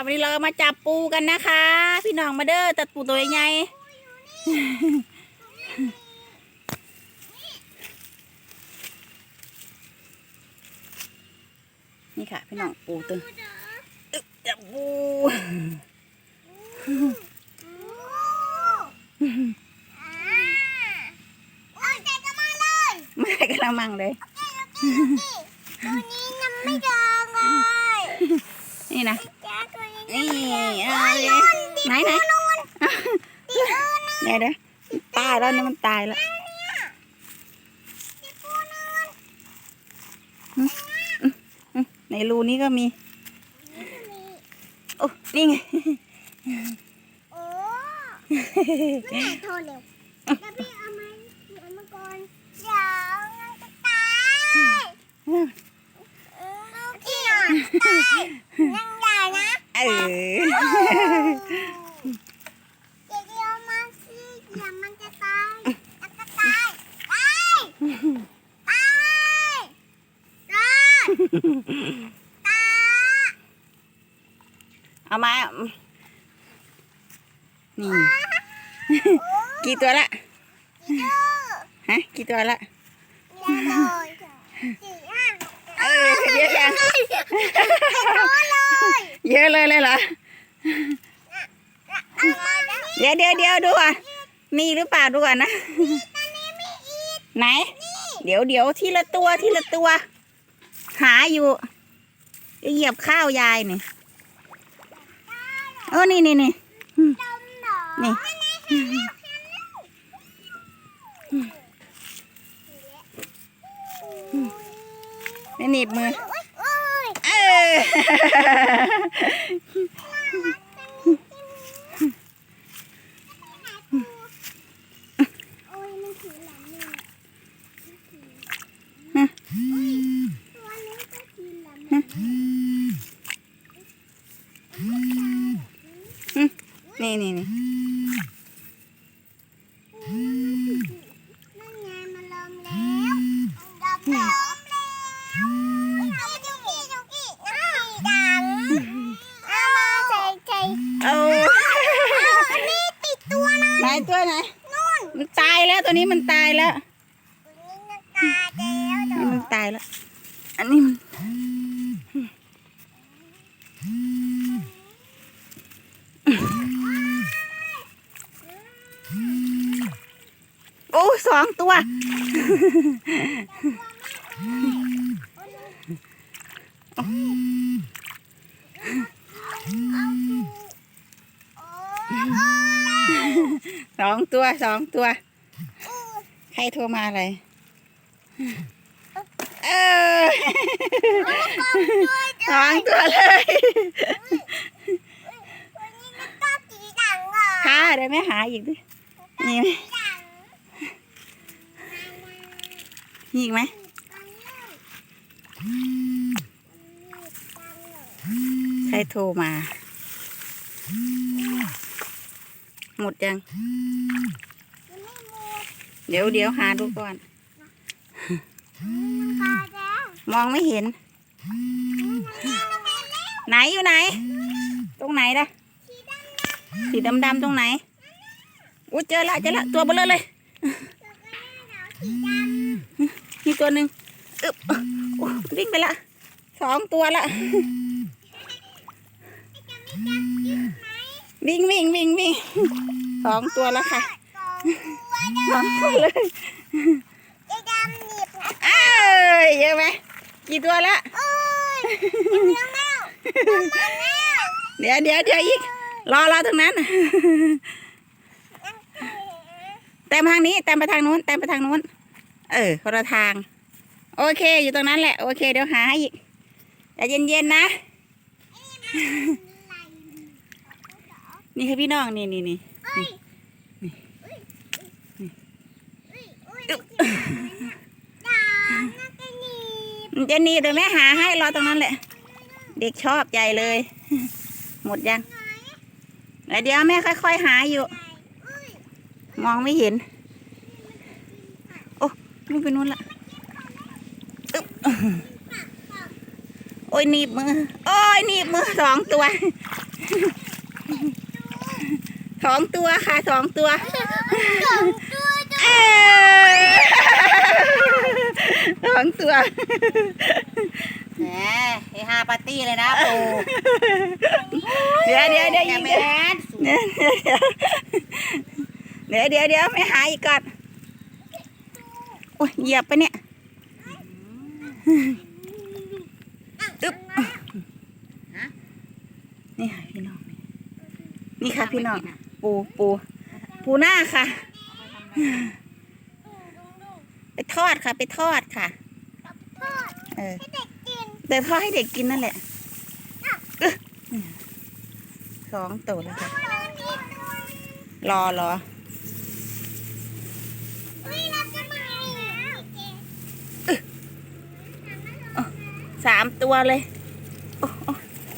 วันนี้เรามาจับปูกันนะคะ พี่น้องมาเด้อตัดปูตัวใหญ่ๆนี่ค่ะ พี่น้องปูตัวอึ๊บจับปูเอาใจจะมาเลยไม่ได้กระมังเลยตัวนี้ยังไม่เจอเลยนี่นะแจ๊ตัว นี้นี่เอาเลยไหนไหนเดี๋ยวเดี๋ยวตายแล้วนี่มันตายแล้วในรูนี้ก็มีโอ้นี่ไงโอ้ไม่โทรเร็วแล้วพี่เอามาเอามาก่อนเดี๋ยวมันจะตายพี่หน่อยตายยังใหญ่นะ เออเดี๋ยวเดี๋ยวมาสิเดี๋ยวมันจะตายแล้วก็ตายตายตายตายตายเอามานี่กี่ตัวละเยอะฮะกี่ตัวละเยอะเลยสี่ห้าหกเออเยอะยัง เยอะเลยเยอะเลยเลยเหรอ เอามาแล้วเดี๋ยวเดี๋ยวเดี๋ยวดูอะ มีหรือเปล่าดูก่อนนะ ตอนนี้มีอีกไหน เดี๋ยวเดี๋ยวทีละตัวทีละตัว หาอยู่จะเหยียบข้าวยายนี่เออนี่นี่นี่ ดมหนอนี่ไม่หนีบมือโอ้ นี่นี่นไงมันเริ่มแล้วดับแล้วเอาจุกี้จุกี้น้ำสีดำเอามาใส่ใจ เอา อันนี้ติดตัวนะ ไหนตัวไหน นู่น มัน ตัวนี้มันตายแล้วนี้มันตายแล้วอันนี้มันตายแล้ว อันนี้มันโอ้สองตัว สองตัวสองตัว ใครโทรมาอะไร เออสองตัวเลยค่ะเดี๋ยวแม่หาอีกดิมีไหมมีอีกไหมใครโทรมา หมดยัง เดี๋ยวเดี๋ยวหาดูก่อน มองไม่เห็น ไหนอยู่ไหน ตรงไหนล่ะ สีดำๆตรงไหนอู้เจอละเจอละตัวเบลอเลย มีตัวหนึ่งอึบวิ่งไปละสองตัวละ วิ่งวิ่งวิ่งวิ่งสองตัวแล้วค่ะ สองตัวเลยเอ้ยเยอะไหมกี่ตัวละเดี๋ยวเดี๋ยวเดี๋ยวอีกรอรอตรงนั้น แต้มทางนี้แต้มไปทางนู้นแต้มไปทางนู้น เออคนละทาง โอเค อยู่ตรงนั้นแหละ โอเค เดี๋ยวหาให้อีกใจเย็นๆนะ นี่คือพี่น้องนี่นี่นี่ มันจะหนีเดี๋ยวแม่หาให้รอตรงนั้นแหละ เด็กชอบใหญ่เลย หมดยังเดี๋ยวแม่ค่อย ๆ หาอยู่ มองไม่เห็น โอ้นู่นไปนู่นละโอ้ยหนีบมือ โอ้ยหนีบมือสองตัวสองตัวค่ะสองตัวสอง ตัวจ้ะเอ้ยสองตัว แหมเฮฮาปาร์ตี้เลยนะปูเดี๋ยวเดี๋ยวเดี๋ยวอย่าอีกแมเดี๋ยวนเดี๋ยวเดี๋ยวเดี๋ยวไม่หายอีกก่อนโอ้ยเหยียบไปเนี่ยอึ๊บนี่ค่ะพี่น้อง นี่ค่ะพี่น้อง ปูปูปูหน้าค่ะไปทอ ดค่ะ ไปทอดค่ะทอดเออให้เด็กกินเดี๋ยวทอดให้เด็กกินนั่นแหละอึ๊ะสองตัวแล้วค่ะตัวนี้ตัวรอรออุ้ยเราจะมาแล้วสามตัวเลย โอ้โอ้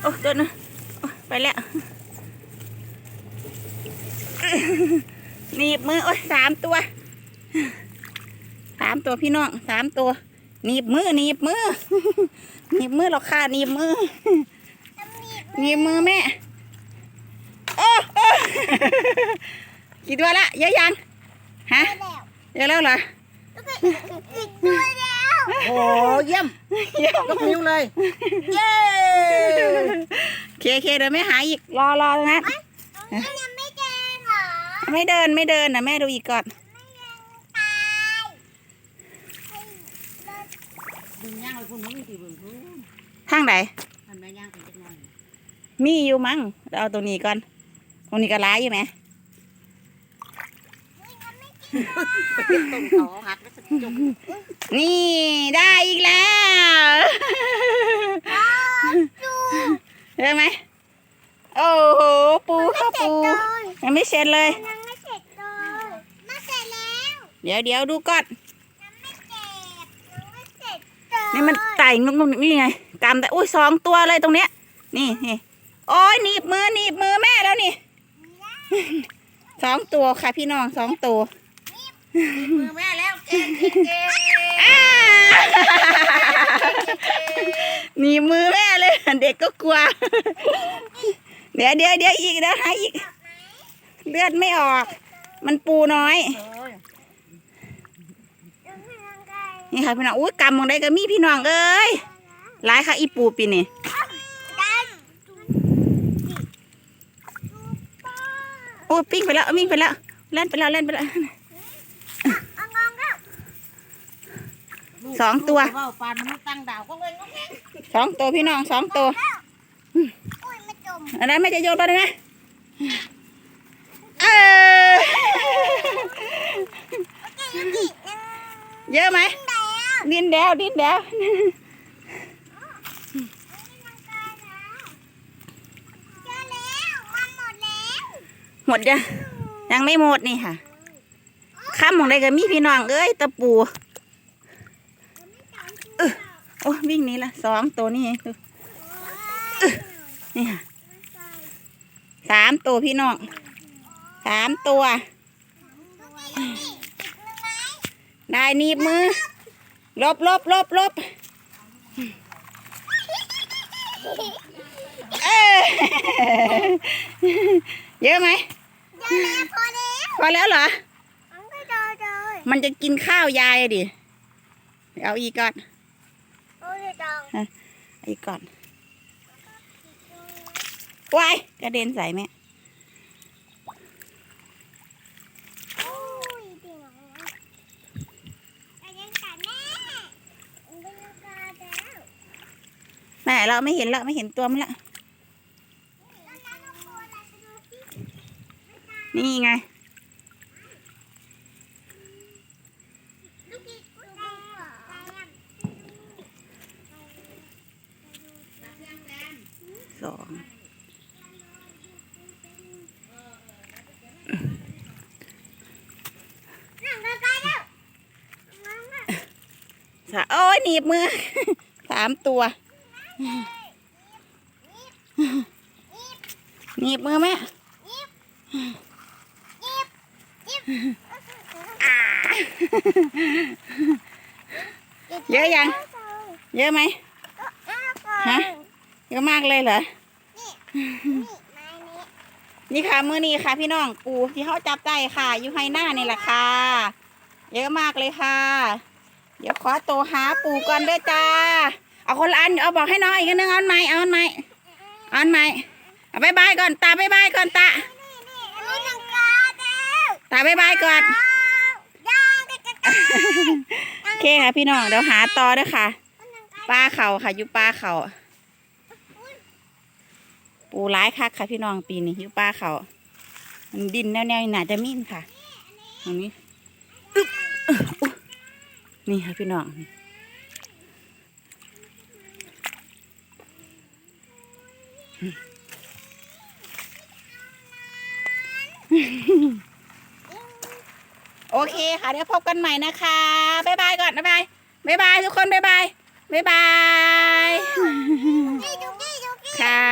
โอ้ตัวนึงโอ้ไปแล้วหนีบมือ โอ้ยสามตัวสามตัวพี่น้องสามตัวหนีบมือหนีบมือหนีบมือหรอกค่ะหนีบมือหนีบมือแม่โอ้โอ้กี่ตัวละเยอะยังฮะแล้วเยอะแล้วเหรออีกตัวแล้วโอ้เยี่ยมเยอะยกนิ้วเลยเย้เคเคเดี๋ยวแม่หาอีกรอรอตรงนั้นมันยังไม่แดงเหรอไม่เดินไม่เดินนะแม่ดูอีกก่อน ตาย ดึงย่างไปคุณมึงมีกี่บึงคุณทางไหนทำแม่ย่างเป็นจักหน่อยมีอยู่มั้งเราเอาตรงนี้ก่อน ตรงนี้ก็ร้ายอยู่ไหมไปเป็นต้นเขาหักแล้วจะจมนี่ได้อีกแล้วดูเห็นไหมโอ้โหปูข้าวปูยังไม่เสร็จเลย ยังไม่เสร็จเลยมาเสร็จแล้ว เดี๋ยวเดี๋ยวดูก่อน ยังไม่เจ็บยังไม่เสร็จเลย นี่มันไต่งงนี่ไงกำแต่อุ้ยสองตัวเลยตรงเนี้ย นี่นี่โอ้ยหนีบมือหนีบมือแม่แล้วนี่สองตัวค่ะพี่น้องสองตัวมือแม่แล้วเก่งเก่งเก่งอ้าหนีบมือแม่เลย เด็กก็กลัว เดี๋ยวเดี๋ยวเดี๋ยวอีกเดี๋ยวหาอีก เลือดไม่ออก มันปูน้อย โอ้ย ยังไม่ยังไง นี่ค่ะพี่น้องอุ้ยกำมองได้ก็มีพี่น้องเอ้ยหลายค่ะอีปูปีนี่ดันโอ้ยปิ้งไปแล้ววิ่งไปแล้วเล่นไปแล้วเล่นไปแล้วเอางองแล้วลูกสองตัวลูกเาปานมนุษย์ตั้งดาวก็เลยงงแงสองตัวพี่น้องสองตัวอุ้ยไม่จมอันนั้นไม่จะโยนไปเลยนะเออโอเคยังอีกยังเยอะไหมแล้ว ดินแดวดินแดวเจอแล้วมันหมดแล้วหมดยังยังไม่หมดนี่ค่ะข้ามมองได้ก็มีพี่น้องเอ้ยตะปูโอ้วิ่งหนี้ละสองตัวนี่ตัวนี่ค่ะสามตัวพี่น้องสามตัว ได้หนีบมือ ลบลบลบลบเอ้ยเยอะไหมเจอแล้วพอแล้ว พอแล้วเหรอ มันก็เจอเลยมันจะกินข้าวยายอะดิ เอาอีกก่อนโอ้ยจังเอาอีกก่อนวายกระเด็นใส่แม่ โอ้ยจริงเหรอไปยังไงแม่มันเป็นยังไงแล้ว แม่เราไม่เห็นละไม่เห็นตัวมันละแล้วเราต้องกลัวอะไรไปดูสินี่ไงลูกอีกลูกอีกเหรอสองนั่งใกล้ๆแล้วนั่งน่ะสามโอ้ยหนีบมือ สามตัว หนีบมือแม่ยิบยิบเยอะยัง เยอะไหมฮะเยอะมากเลยเหรอ นี่ค่ะมือนี้ค่ะ พี่น้องปูที่เขาจับได้ค่ะอยู่ไฮหน้านี่แหละค่ะ เยอะมากเลยค่ะ เดี๋ยวขอตัวหาปูก่อนเด้อจ้า เอาคนละอันเอาบอกให้น้องอีกอันหนึงเอาอันใหม่เอาอันใหม่เอาอันใหม่เอาบายบายก่อนตาบายบายก่อนตานี่นังกาเด้อตาบายบายก่อนย่างกะกะกะโอเคค่ะพี่น้องเดี๋ยวหาต่อเด้อค่ะปลาเขาค่ะอยู่ปลาเขาปูร้ายคักค่ะพี่น้องปีนี้อยู่ปลาเขามันดินแนวๆนี่น่าจะมิ่นค่ะตรงนี้อึ๊บอุ๊ยนี่ค่ะพี่น้อง โอเคค่ะ เดี๋ยวพบกันใหม่นะคะบ๊ายบายก่อนบ๊ายบายบ๊ายบายทุกคนบ๊ายบายบ๊ายบาย ค่ะ